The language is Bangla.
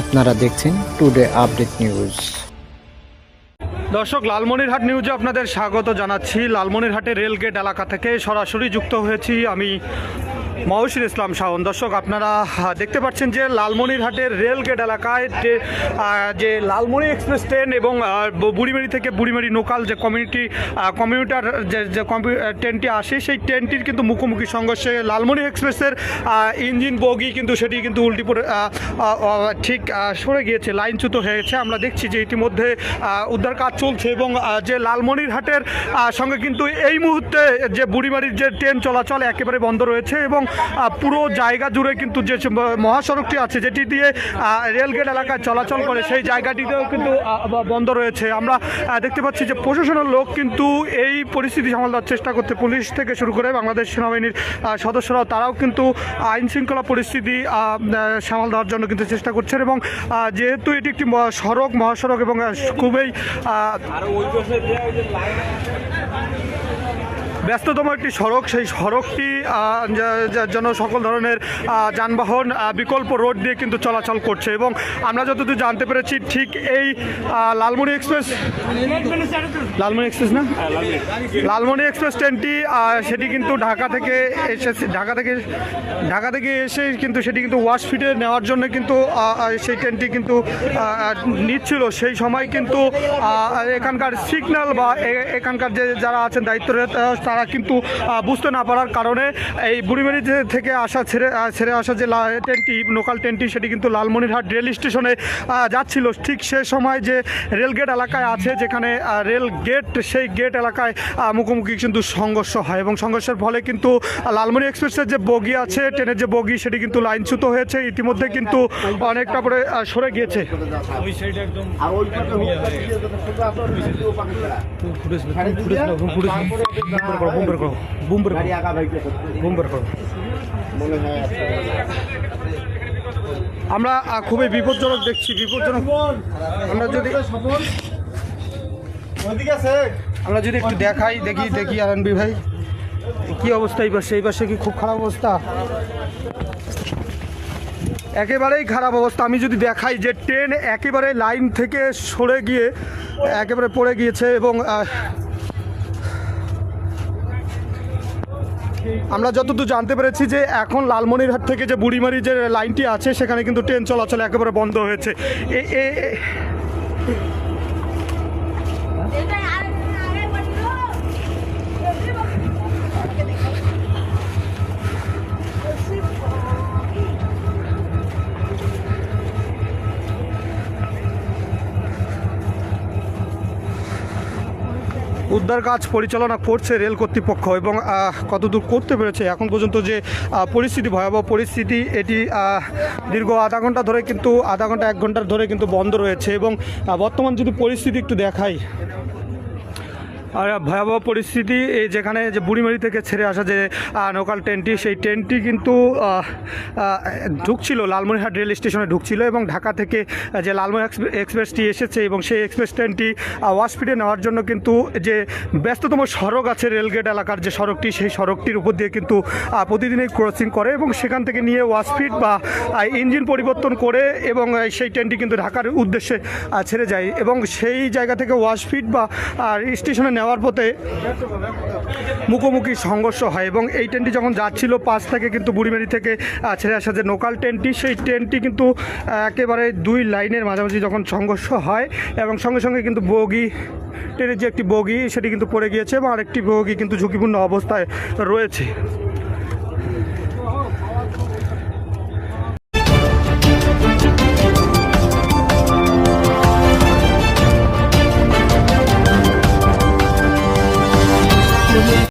আপনারা দেখছেন টুডে আপডেট নিউজ দর্শক, লালমনিরহাট নিউজে আপনাদের স্বাগত জানাচ্ছি। লালমনিরহাটের রেলগেট এলাকা থেকে সরাসরি যুক্ত হয়েছি আমি মহসির ইসলাম শাহন দর্শক আপনারা দেখতে পাচ্ছেন যে লালমনিরহাটের রেলগেট এলাকায় যে লালমনি এক্সপ্রেস ট্রেন এবং বুড়িমারি থেকে বুড়িমারি লোকাল যে কমিউনিটি কমিউটার যে যে ট্রেনটি আসে সেই ট্রেনটির কিন্তু মুখোমুখি সংঘর্ষে লালমনি এক্সপ্রেসের ইঞ্জিন বগি কিন্তু সেটি কিন্তু উল্টি পড়ে আহ, আহ, আহ, ঠিক সরে গিয়েছে লাইনচ্যুত হয়েছে আমরা দেখছি যে ইতিমধ্যে উদ্ধার কাজ চলছে এবং যে লালমনিরহাটের সঙ্গে কিন্তু এই মুহূর্তে যে বুড়িমারির যে ট্রেন চলাচল একেবারে বন্ধ রয়েছে এবং পুরো জায়গা জুড়ে কিন্তু যে মহাসড়কটি আছে, যেটি দিয়ে রেলগেট এলাকায় চলাচল করে, সেই জায়গাটিতেও কিন্তু বন্ধ রয়েছে। আমরা দেখতে পাচ্ছি যে প্রশাসনের লোক কিন্তু এই পরিস্থিতি সামাল দেওয়ার চেষ্টা করতে পুলিশ থেকে শুরু করে বাংলাদেশ সেনাবাহিনীর সদস্যরাও, তারাও কিন্তু আইন শৃঙ্খলা পরিস্থিতি সামাল দেওয়ার জন্য কিন্তু চেষ্টা করছেন এবং যেহেতু এটি একটি সড়ক, মহাসড়ক এবং খুবই ব্যস্ততম একটি সড়ক সেই সড়কটি আহ, যা- যা- যেন সকল ধরনের যানবাহন বিকল্প রোড দিয়ে কিন্তু চলাচল করছে এবং আমরা যতদূর জানতে পেরেছি ঠিক এই লালমনি এক্সপ্রেস লালমনি এক্সপ্রেস না? লালমনি এক্সপ্রেস ট্রেনটি সেটি কিন্তু ঢাকা থেকে এসেছে ঢাকা থেকে ঢাকা থেকে এসে কিন্তু সেটি কিন্তু ওয়াশ ফিটে নেওয়ার জন্য কিন্তু সেই ট্রেনটি কিন্তু নিচ্ছিল। সেই সময় কিন্তু এখানকার সিগন্যাল বা এখানকার যে যারা আছেন দায়িত্বরত তারা কিন্তু বুঝতে না পারার কারণে এই বুড়িমারি থেকে আসা ছেড়ে ছেড়ে আসা যে ট্রেনটি লোকাল ট্রেনটি সেটি কিন্তু লালমনিরহাট রেল স্টেশনে যাচ্ছিল ঠিক সে সময় যে রেলগেট এলাকায় আছে যেখানে রেল গেট সেই গেট এলাকায় মুখোমুখি কিন্তু সংঘর্ষ হয় এবং সংঘর্ষের ফলে কিন্তু লালমনি এক্সপ্রেসের যে বগি আছে ট্রেনের যে বগি সেটি কিন্তু লাইনচ্যুত হয়েছে ইতিমধ্যে কিন্তু অনেকটা পরে সরে গিয়েছে আমরা খুবই বিপজ্জনক দেখছি, বিপজ্জনক। আমরা যদি আমরা যদি একটু দেখাই, দেখি দেখি আরনবি ভাই। কি অবস্থা এই পাশে? এই পাশে কি খুব খারাপ অবস্থা? একেবারেই খারাপ অবস্থা। আমি যদি দেখাই যে ট্রেন একেবারে লাইন থেকে সরে গিয়ে, একেবারে পড়ে গিয়েছে এবং আমরা যতদূর জানতে পেরেছি যে এখন লালমনিরহাট থেকে যে বুড়িমারি যে লাইনটি আছে, সেখানে কিন্তু ট্রেন চলাচল একেবারে বন্ধ হয়েছে। এ- উদ্ধার কাজ পরিচালনা করছে রেল কর্তৃপক্ষ এবং কতদূর করতে পেরেছে এখন পর্যন্ত যে পরিস্থিতি, ভয়াবহ পরিস্থিতি, এটি দীর্ঘ আধা ঘণ্টা ধরে কিন্তু, আধা ঘণ্টা, এক ঘণ্টার ধরে কিন্তু বন্ধ রয়েছে এবং বর্তমান যদি পরিস্থিতি একটু দেখাই। ভয়াবহ পরিস্থিতি, এই যেখানে যে বুড়িমারি থেকে ছেড়ে আসা যে লোকাল ট্রেনটি সেই ট্রেনটি কিন্তু ঢুকছিল, লালমনিরহাট রেল স্টেশনে ঢুকছিল এবং ঢাকা থেকে যে লালমনি এক্সপ্রে- এক্সপ্রেসটি এসেছে এবং সেই এক্সপ্রেস ট্রেনটি ওয়াশপিটে নেওয়ার জন্য কিন্তু যে ব্যস্ততম সড়ক আছে রেলগেট এলাকার যে সড়কটি, সেই সড়কটির উপর দিয়ে কিন্তু প্রতিদিনই ক্রসিং করে এবং সেখান থেকে নিয়ে ওয়াশফিট বা ইঞ্জিন পরিবর্তন করে এবং সেই ট্রেনটি কিন্তু ঢাকার উদ্দেশ্যে ছেড়ে যায় এবং সেই জায়গা থেকে ওয়াশফিট বা স্টেশনে নেওয়ার পথে মুখোমুখি সংঘর্ষ হয় এবং এই ট্রেনটি যখন যাচ্ছিল পাশ থেকে কিন্তু বুড়িমারি থেকে ছেড়ে আসা যে লোকাল ট্রেনটি, সেই ট্রেনটি কিন্তু একেবারে দুই লাইনের মাঝামাঝি যখন সংঘর্ষ হয় এবং সঙ্গে সঙ্গে কিন্তু বগি, ট্রেনের যে একটি বগি, সেটি কিন্তু পড়ে গিয়েছে এবং আরেকটি বগি কিন্তু ঝুঁকিপূর্ণ অবস্থায় রয়েছে।